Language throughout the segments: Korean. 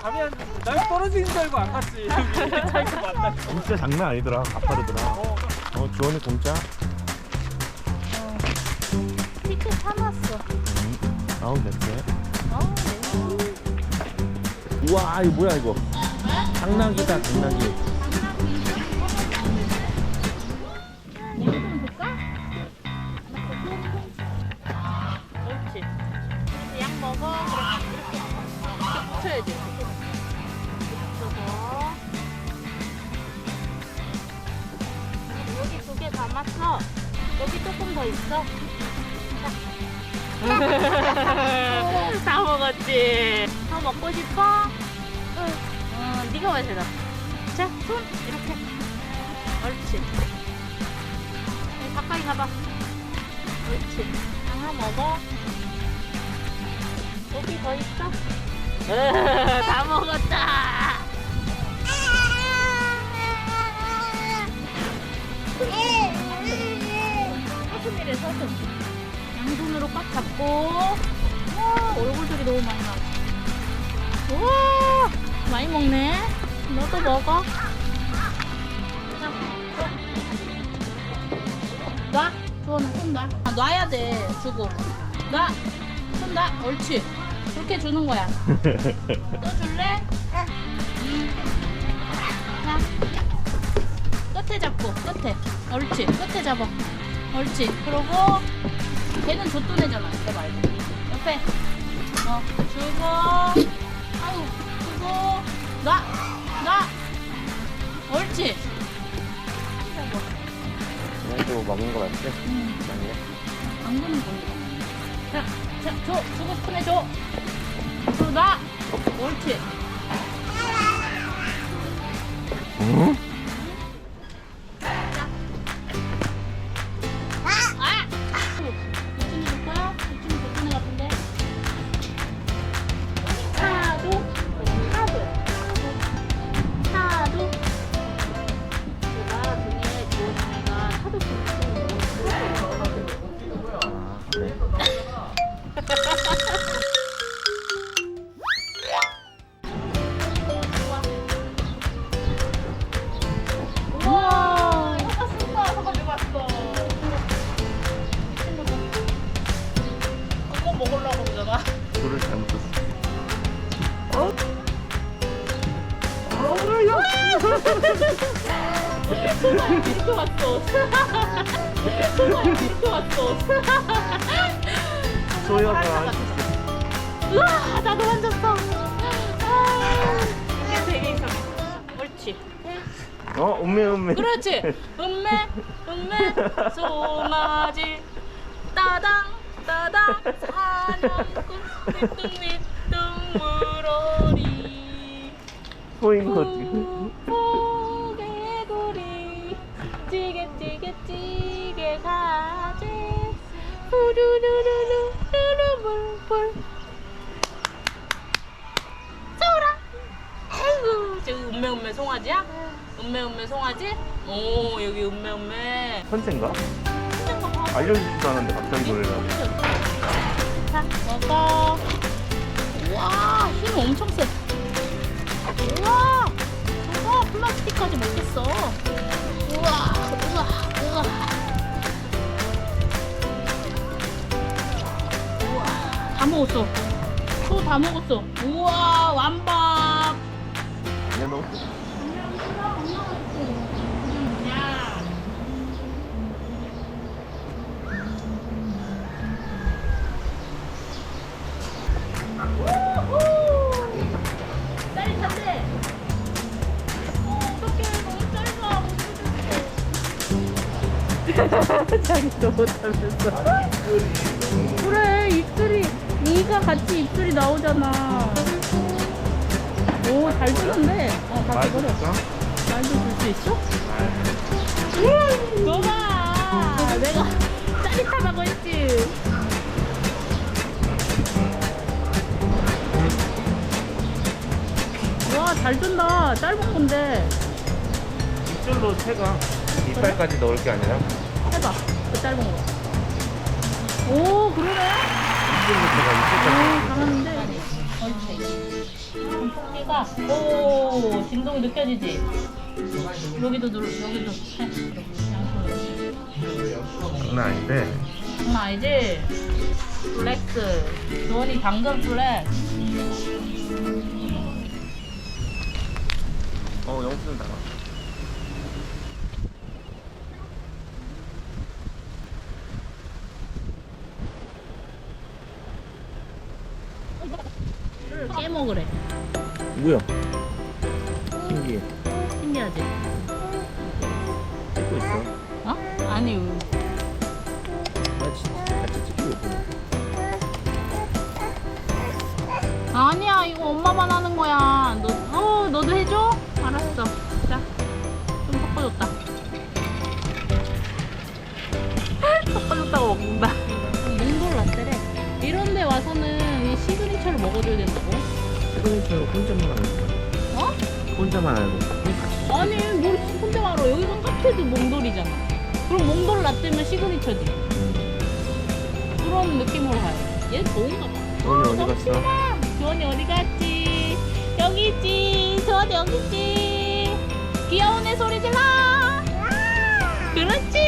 감이 안날 떨어지는 줄 알고 안 갔지. 차에서 만나. 진짜 장난 아니더라. 가파르더라. 어, 어, 주원이 공짜? 티켓 사놨어. 음, 아우. 어, 네. 우와, 이거 뭐야, 이거? 좀 볼까? 그렇지. 이제 약 먹어. 이렇게 이렇게 붙여야지. 담았어. 여기 조금 더 있어. 자. 다 먹었지. 더 먹고 싶어? 응. 어, 네가 마셔라. 자, 손 이렇게. 옳지. 여기 가까이 가봐. 옳지. 하나 먹어. 여기 더 있어? 다 먹었다. 서슴이래 서슴. 양손으로 꽉 잡고. 와, 얼굴들이 너무 많이 나와. 우와, 많이 먹네. 너도 먹어. 놔. 주원아, 손 놔. 아, 놔야 돼. 주고. 놔. 손 놔. 옳지. 그렇게 주는 거야. 또 줄래? 음. 자. 끝에 잡고, 끝에. 옳지. 끝에 잡아. 옳지. 그러고, 걔는 줬돈애잖아. 걔 말고. 옆에. 어, 주고. 아유, 주고. 놔. 놔. 옳지. 이거 먹는 거 맞지? 음. 아니야? 당근은 걸리잖아. 자, 자, 줘. 주고 싶은 애 줘. 줘, 놔. 옳지. 응? 소여가 우와, 나도 만졌어. 아, 이게 되게 이상해. 옳지. 어, 음메, 음메. 그렇지. 음메, 음메, 송아지, 따당, 따당, 사냥꾼, 휘뚱휘뚱 물어리. 소인 거지. 고 음메, 송아지야? 음메, 음메 송아지? 오, 여기 음메, 음메. 선생가? 알려주지도 않았는데 갑자기 노래를. 자, 먹어. 와, 힘 엄청 세. 우와, 저거 플라스틱까지 먹겠어. 우와, 우와, 우와. 우와, 다 먹었어. 소 다 먹었어. 우와, 완밥. 어. 못 자기도. 그래, 입술이, 이가 같이 입술이 나오잖아. 오, 잘 주는데. 어, 같이 버려. 맛있어? 말도 줄 수 있어? 음, 너봐 내가 짜릿하다고 했지 와 잘 준다 짧은 건데 입술로 채가 이빨까지 넣을 게 아니라 해봐 그 짧은 거 오 그러네 입술로 채가 오 이빨까지. 잘하는데 옳지 해볼까? 오, 진동이 느껴지지? 여기도 눌, 여기도 해. 양손으로. 장난 아닌데. 장난 아니지? 플렉스. 주원이 방금 플렉스. 어 영수증 나와. 깨먹으래. 뭐야? 신기해. 신기하지? 찍고 있어. 어? 아니, 나 진짜 같이 찍고 있어. 아니야. 이거 엄마만 하는 거야. 너, 어, 너도 해줘? 알았어. 자, 좀 섞어줬다. 섞어줬다고 먹는다. 몽골 라떼래. 이런 데 와서는 이 시그니처를 먹어줘야 된다고? 시그니처 혼자만 알고. 어? 혼자만 알고. 아니, 뭘 혼자 알아. 여기가 카페도 몽돌이잖아. 그럼 몽돌 라떼면 시그니처지. 그런 느낌으로 가요. 얘 좋은가 봐. 주원이 어디 너무 갔어? 신나. 주원이 어디 갔지? 여기 있지. 주원이 여기 있지. 귀여운 애 소리 질러. 그렇지.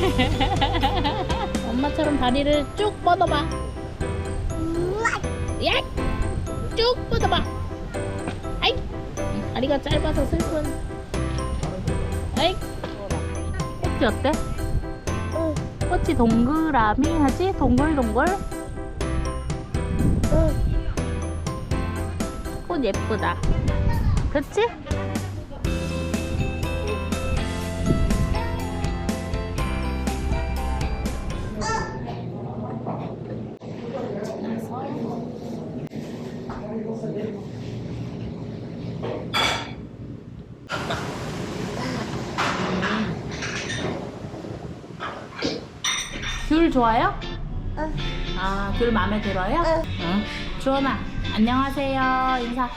엄마처럼 다리를 쭉 뻗어봐. 야! 쭉 뻗어봐. 아이! 다리가 짧아서 슬픈. 아이! 꽃이 어때? 꽃이 동그라미 하지? 동글동글? 꽃 예쁘다. 그치? 귤 좋아요? 아, 귤 마음에 들어요? 응. 주원아, 안녕하세요. 인사.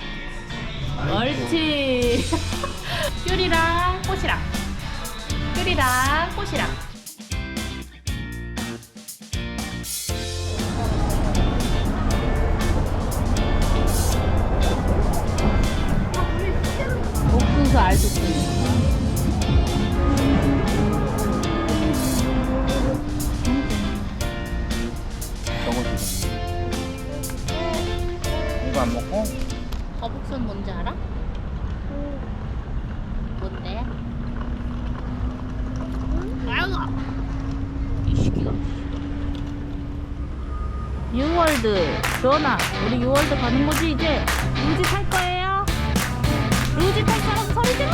옳지. 귤이랑 꽃이랑. 귤이랑 꽃이랑. 옥수수 알수수. 안 먹고? 거북선 뭔지 알아? 뭔데? 아이고 이 시기가 유월드 전화 우리 유월드 가는 거지 이제 루지 탈 거예요 루지 탈 사람 소리 질러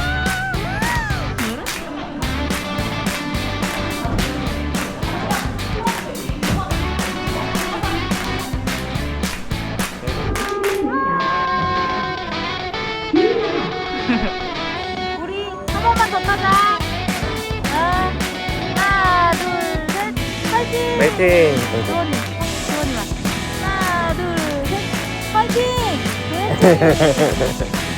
파이팅! 주원이 주원이 와 하나 둘 셋. 파이팅! 그렇지 파이팅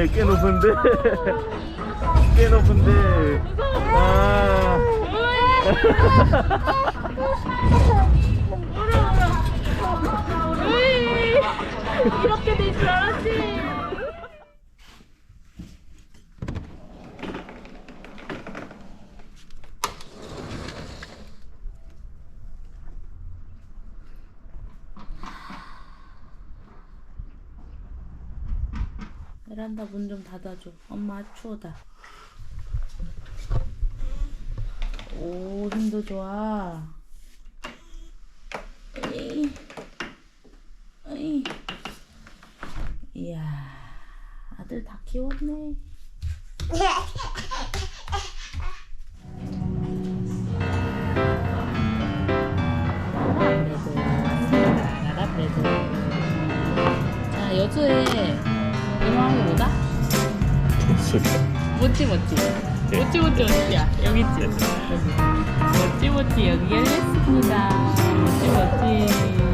높은데, 꽤 높은데. 꽤 높은데. 아. 으이, 이렇게 될 줄 알았지 베란다 문 좀 닫아줘. 엄마 추워다. 오, 힘도 좋아. 에이. 에이. 이야, 아들 다 키웠네. 버스에 소리가 모찌 모찌 네. 모찌 모찌 어디야? 여기 있지? 네. 여기. 모찌 모찌 여기 열렸습니다 모찌 모찌